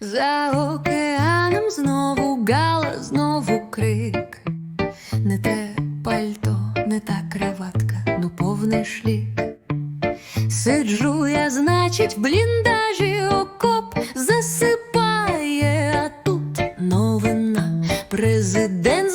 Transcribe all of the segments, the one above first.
За океаном знову гала, знову крик. Не те пальто, не та краватка, ну повний шлік. Сиджу я, значить, в бліндажі окоп засипає, а тут новина. Президент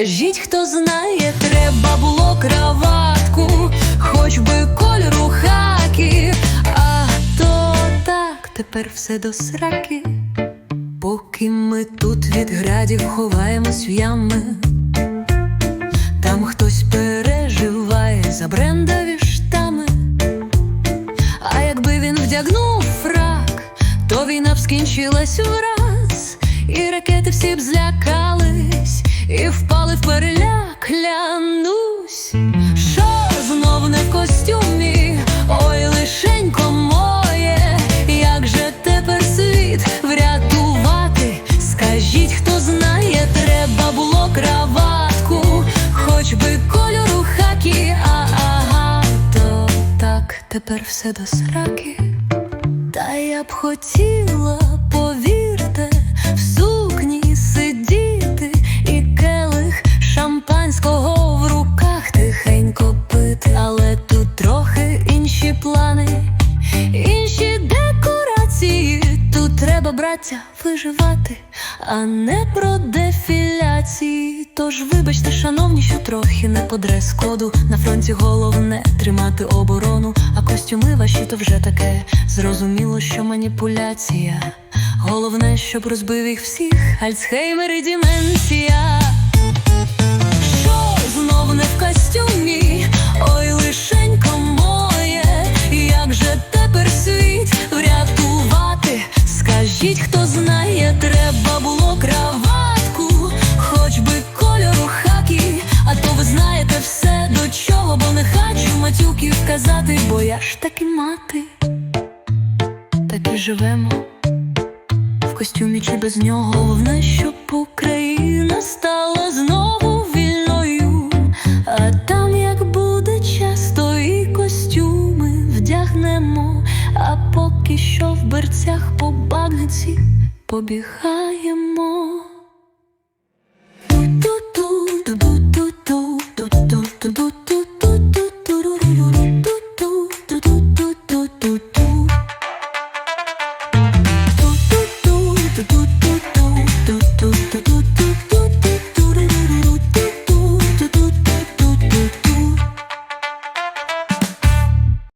Скажіть, хто знає, треба було краватку, хоч би кольору хакі, а то так тепер все до сраки. Поки ми тут від градів ховаємось в ями, там хтось переживає за брендові штами. А якби він вдягнув фрак, то війна б скінчилась враз, і ракети всі б злякались, і впали в переляк, клянусь. Що знов не в костюмі? Ой, лишенько моє, як же тепер світ врятувати? Скажіть, хто знає, треба було краватку, хоч би кольору хакі, а ага, то так тепер все до сраки. Та я б хотіла, браття, виживати, а не про дефіляції. Тож, вибачте, шановні, що трохи не по дрес-коду На фронті головне тримати оборону, а костюми ваші то вже таке. Зрозуміло, що маніпуляція. Головне, щоб розбив їх всіх, Альцхеймер і деменція. Матюків казати, бо я ж таки мати. Так і живемо в костюмі чи без нього головне, щоб Україна стала знову вільною. А там, як буде час, то і костюми вдягнемо. А поки що в берцях по багнці побігаємо. ту ту ту ту ту ту ту